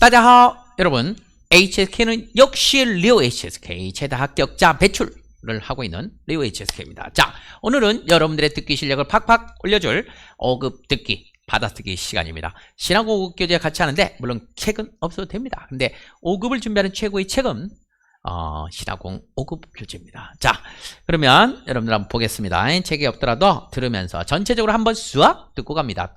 따자하 여러분 HSK는 역시 리오 HSK 최다 합격자 배출을 하고 있는 리오 HSK입니다. 자 오늘은 여러분들의 듣기 실력을 팍팍 올려줄 5급 듣기 받아쓰기 시간입니다. 신하고 5급 교재 같이 하는데 물론 책은 없어도 됩니다. 근데 5급을 준비하는 최고의 책은 어, 신하공 5급 교재입니다. 자 그러면 여러분들 한번 보겠습니다. 책이 없더라도 들으면서 전체적으로 한번 수업 듣고 갑니다.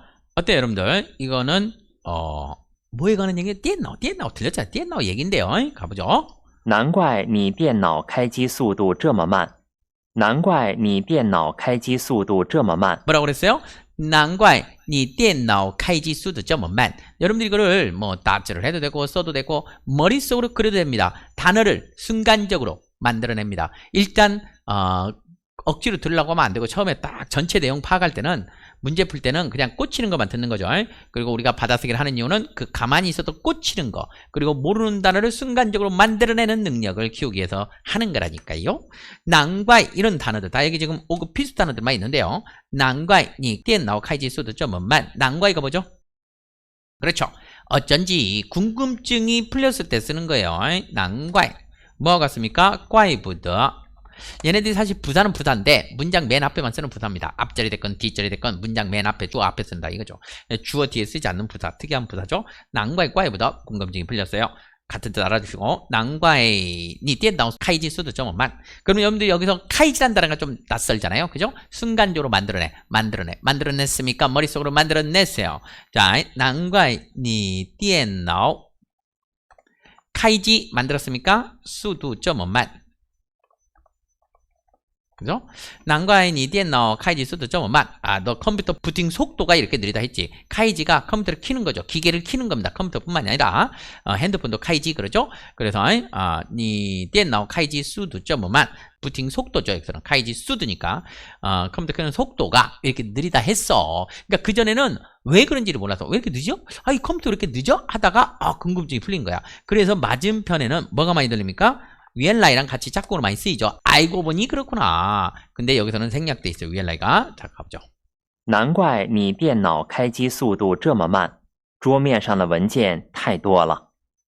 어때요, 여러분들? 이거는 어 뭐에 관한 얘기? 电脑,电脑 들렸잖아요. 电脑 얘긴데요. 가보죠. 难怪你电脑开机速度这么慢，难怪你电脑开机速度这么慢。 뭐라고 그랬어요? 难怪你电脑开机速度这么慢. 여러분들 이거를 뭐 답지를 해도 되고 써도 되고 머릿속으로 그려도 됩니다. 단어를 순간적으로 만들어냅니다. 일단 어, 억지로 들으려고 하면 안 되고 처음에 딱 전체 내용 파악할 때는 문제 풀 때는 그냥 꽂히는 것만 듣는 거죠. 그리고 우리가 받아쓰기를 하는 이유는 그 가만히 있어도 꽂히는 거 그리고 모르는 단어를 순간적으로 만들어내는 능력을 키우기 위해서 하는 거라니까요. 난과이 이런 단어들 다 여기 지금 5급 필수 단어들만 있는데요. 난과이 니 띠엔나오 카이지 수도 좀만 난과이가 뭐죠? 그렇죠. 어쩐지 궁금증이 풀렸을 때 쓰는 거예요. 난과이 뭐가 같습니까? 꽈이부더 얘네들이 사실 부사는 부사인데 문장 맨 앞에만 쓰는 부사입니다. 앞자리 됐건 뒷자리 됐건 문장 맨 앞에 주어 앞에 쓴다 이거죠. 주어 뒤에 쓰지 않는 부사 특이한 부사죠. 난과의 꽈이보다 궁금증이 풀렸어요. 같은 뜻 알아주시고 난과의 니 띠엔다운 카이지 수도 좀만 그러면 여러분들 여기서 카이지란 단어가 좀 낯설잖아요. 그죠? 순간적으로 만들어내 만들어내 만들어냈습니까? 머릿속으로 만들어냈어요. 자 난과의 니 띠엔다오 카이지 만들었습니까? 수도 좀만 그죠? 난과의 니电脑 카이지 수도 좀만 아, 너 컴퓨터 부팅 속도가 이렇게 느리다 했지. 카이지가 컴퓨터를 키는 거죠. 기계를 키는 겁니다. 컴퓨터뿐만이 아니라 어, 핸드폰도 카이지 그러죠? 그래서 아, 니电脑 카이지 수도 좀만 부팅 속도죠. 여기서는 카이지 수드니까 어, 컴퓨터 키는 속도가 이렇게 느리다 했어. 그러니까 그 전에는 왜 그런지를 몰라서 왜 이렇게 늦죠? 아, 이 컴퓨터 왜 이렇게 늦어? 하다가 아, 궁금증이 풀린 거야. 그래서 맞은편에는 뭐가 많이 들립니까? 위엘라이랑 같이 짝꿍으로 많이 쓰이죠. 알고 보니 그렇구나. 근데 여기서는 생략돼 있어요. 위엘라이가. 자, 가보죠. 难怪你电脑开机速度这么慢，桌面上的文件太多了。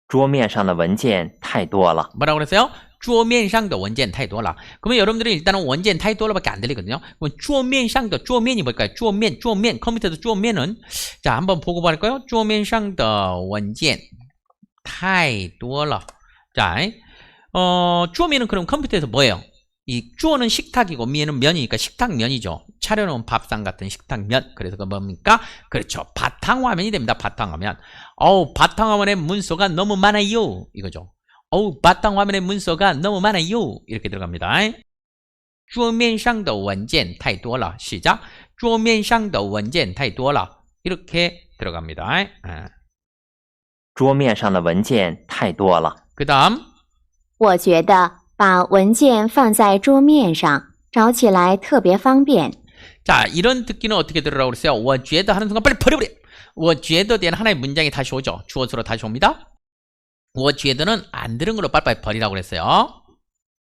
桌面上的文件太多了。 뭐라고 그랬어요? 桌面上的 원件 太多了. 그러면 여러분들은 일단은 원件 太多了밖에 안 들리거든요. 그럼 桌面上的 桌面이 뭘까요? 桌面, 桌面. 컴퓨터도 桌面은 자, 한번 보고 볼까요? 桌面上的 원件 太多了. 자, 어, 주어면은 그럼 컴퓨터에서 뭐예요? 이 주어는 식탁이고 미에는 면이니까 식탁면이죠. 차려놓은 밥상 같은 식탁면. 그래서 그 뭡니까? 그렇죠. 바탕화면이 됩니다. 바탕화면. 어우, 바탕화면에 문서가 너무 많아요. 이거죠. 어우, 바탕화면에 문서가 너무 많아요. 이렇게 들어갑니다. 桌面上的文件太多了. 시작. 桌面上的文件太多了. 이렇게 들어갑니다. 아. 桌面上的文件太多了。 그 다음 我觉得把文件放在桌面上，找起来特别方便。 자, 이런 듣기는 어떻게 들으라고 그랬어요? 我觉得 하는 순간 빨리 버려버려. 我觉得대한 하나의 문장이 다시 오죠. 주어수로 다시 옵니다. 我觉得는 안 들은 걸로 빨리빨리 버리라고 그랬어요.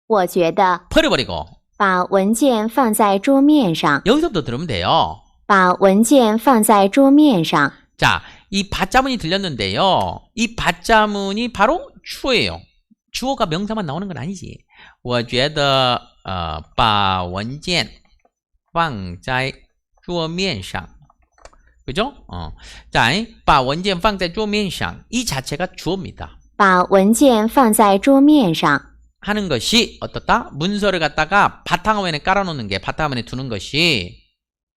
我觉得 버려버리고 把文件放在桌面上， 여기서부터 들으면 돼요. 把文件放在桌面上。 자, 이 받자문이 들렸는데요. 이 받자문이 바로 주어예요. 주어가 명사만 나오는 건 아니지. 我觉得呃把文件放在桌面上 그죠? 어. 자, 把文件放在桌面上. 이 자체가 주어입니다. 把文件放在桌面上， 하는 것이 어떻다? 문서를 갖다가 바탕화면에 깔아놓는 게 바탕화면에 두는 것이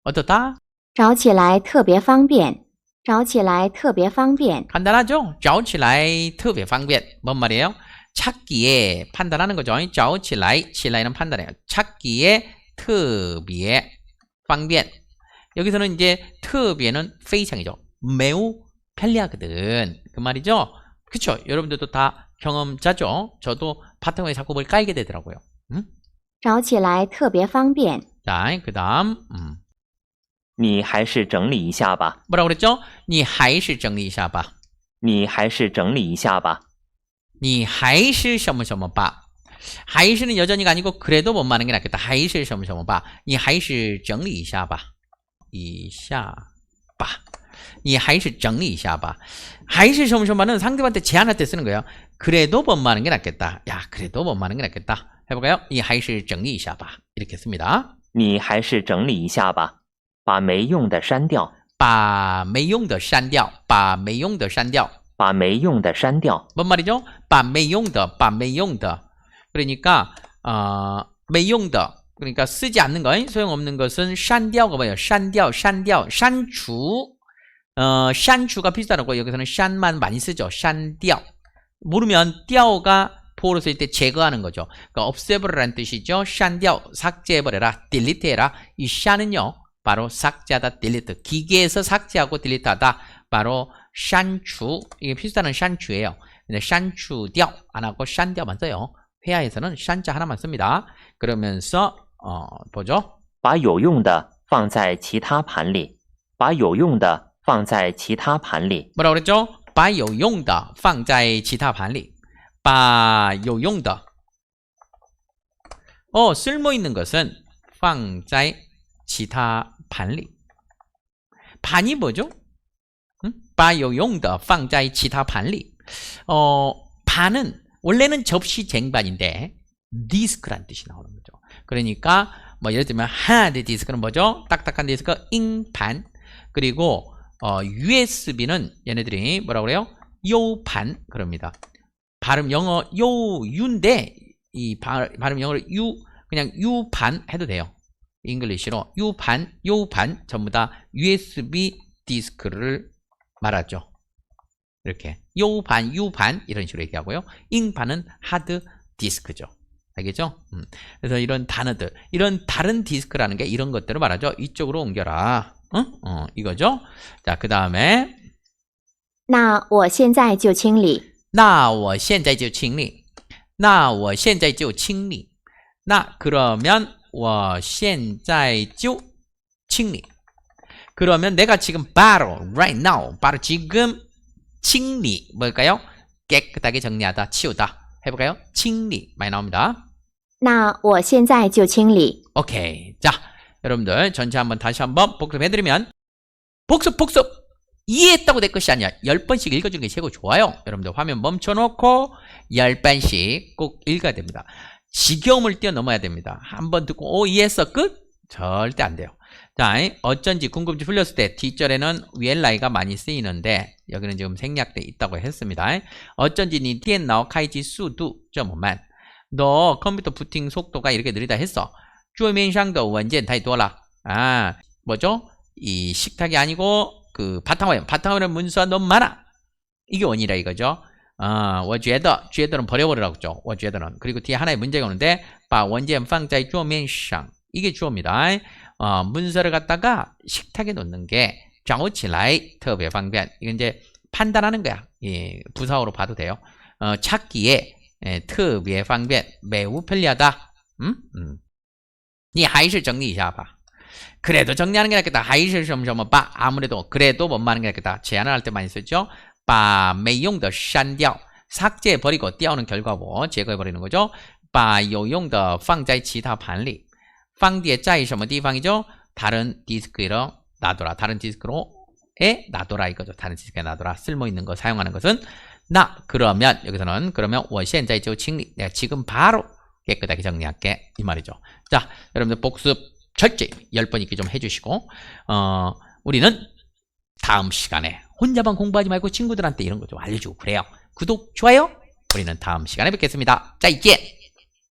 어떻다? 找起来特别方便。找起来特别方便。 간단하죠? 找起来特别方便. 뭔 말이에요? 찾기에 판단하는 거죠. 找起来, 起来는 판단해요. 찾기에 特别方便. 여기서는 이제 特别는 非常이죠. 매우 편리하거든. 그 말이죠. 그쵸? 여러분들도 다 경험자죠? 저도 바탕화에 자꾸 뭘 깔게 되더라고요. 음? 找起来特别方便。 자, 그 다음, 음. 你还是整理一下吧， 뭐라고 그랬죠? 你还是整理一下吧.你还是整理一下吧。 你还是什么什么吧. 还是는 여전히가 아니고 그래도 못 마는 게 낫겠다. 还是什么什么吧.你还是整理一下吧.一下吧.你还是整理一下吧.还是什么什么는 상대방한테 제안할 때 쓰는 거예요. 그래도 못 마는 게 낫겠다. 야, 그래도 못 마는 게 낫겠다. 해볼까요? 你还是整理一下吧. 이렇게 씁니다. 你还是整理一下吧，把没用的删掉，把没用的删掉.把没用的删掉. 把没用的删掉。 뭔 말이죠? 把没用的,把没用的. 그러니까 어, 没用的 그러니까 쓰지 않는 거, 소용없는 것은 删掉가 뭐예요? 删掉,删掉,删除. 어, 删除가 비슷하고 여기서는 删만 많이 쓰죠. 删掉. 모르면 掉가 보호로 쓸 때 제거하는 거죠. 그러니까 없애버려라는 뜻이죠. 删掉, 삭제해버려라, 딜리트해라. 이 删은요, 바로 삭제하다, 딜리트. 기계에서 삭제하고 딜리트하다. 바로 删除 이게 필수단은 删除예요 근데 删除掉안 하고 删掉만 써요. 회화에서는 删자 하나만 씁니다. 그러면서 어, 보죠. 把有用的放在其他盘里，把有用的放在其他盘里。 뭐라고 그랬죠? 把有用的放在其他盘里.把有用的 어, 쓸모 있는 것은 放在其他盘里. 반이 뭐죠? 응? 把有用的放在其他盘里. 어, 반은 원래는 접시 쟁반인데 디스크란 뜻이 나오는 거죠. 그러니까 뭐 예를 들면 하드 디스크는 뭐죠? 딱딱한 디스크 잉반 그리고 어, USB는 얘네들이 뭐라고 그래요? 요반 그럽니다. 발음 영어 요유인데 이 발, 발음 영어를 유 그냥 유반 해도 돼요. 잉글리시로 유반 요반 전부 다 USB 디스크를 말하죠. 이렇게 요반 유반 이런 식으로 얘기하고요. 잉반은 하드 디스크죠. 알겠죠? 음. 그래서 이런 단어들, 이런 다른 디스크라는 게 이런 것들을 말하죠. 이쪽으로 옮겨라. 어? 어, 이거죠? 자, 그 다음에 那我现在就清理。那我现在就清理.那我现在就清理. 나 그러면 我现在就清理. 그러면 내가 지금 바로 right now 바로 지금清理 뭘까요? 깨끗하게 정리하다, 치우다. 해볼까요? 清理 많이 나옵니다. 那我现在就清理。 오케이. 자, 여러분들 전체 한번 다시 한번 복습해드리면 복습 복습 이해했다고 될 것이 아니야. 10번씩 읽어주는 게 최고 좋아요. 여러분들 화면 멈춰놓고 10번씩 꼭 읽어야 됩니다. 지겨움을 뛰어넘어야 됩니다. 한 번 듣고 오 이해했어 끝? 절대 안 돼요. 자, 어쩐지 궁금증 풀렸을 때 뒷절에는 위엘라이가 많이 쓰이는데 여기는 지금 생략돼 있다고 했습니다. 어쩐지 니 디엔 나오 카이지 수두 점만 너 컴퓨터 부팅 속도가 이렇게 느리다 했어. 주면상도 원전 다이 돌아. 아, 뭐죠? 이 식탁이 아니고 그 바탕화면, 바탕화면 문서가 너무 많아. 이게 원이라 이거죠. 아, 워주에더, 주에더는 버려버리라고 했죠. 워주에더는. 그리고 뒤에 하나의 문제가 오는데, 바 원전 방자의 주면상 이게 주어입니다. 어, 문서를 갖다가 식탁에 놓는 게 找起来特别方便. 이건 이제 판단하는 거야. 예, 부사어로 봐도 돼요. 어, 찾기에 예, 特别方便, 매우 편리하다. 음? 음. 你还是整理一下吧. 그래도 정리하는 게 낫겠다. 还是什么什么吧. 아무래도 그래도 못 마는 게 낫겠다. 제안을 할 때 많이 쓰죠. 把没用的删掉. 삭제해 버리고 띄우는 결과고 제거해 버리는 거죠. 把有用的放在其他盘里. 放뒤에 짜이 什么 地方이죠? 다른 디스크로 놔둬라. 다른 디스크로에 놔둬라 이거죠. 다른 디스크에 놔둬라. 쓸모 있는 거 사용하는 것은 나 그러면 여기서는 그러면 我现在就清理. 내가 지금 바로 깨끗하게 정리할게 이 말이죠. 자, 여러분들 복습 철저히 10번 읽기 좀 해주시고 어, 우리는 다음 시간에 혼자만 공부하지 말고 친구들한테 이런 거 좀 알려주고 그래요. 구독, 좋아요. 우리는 다음 시간에 뵙겠습니다. 再见.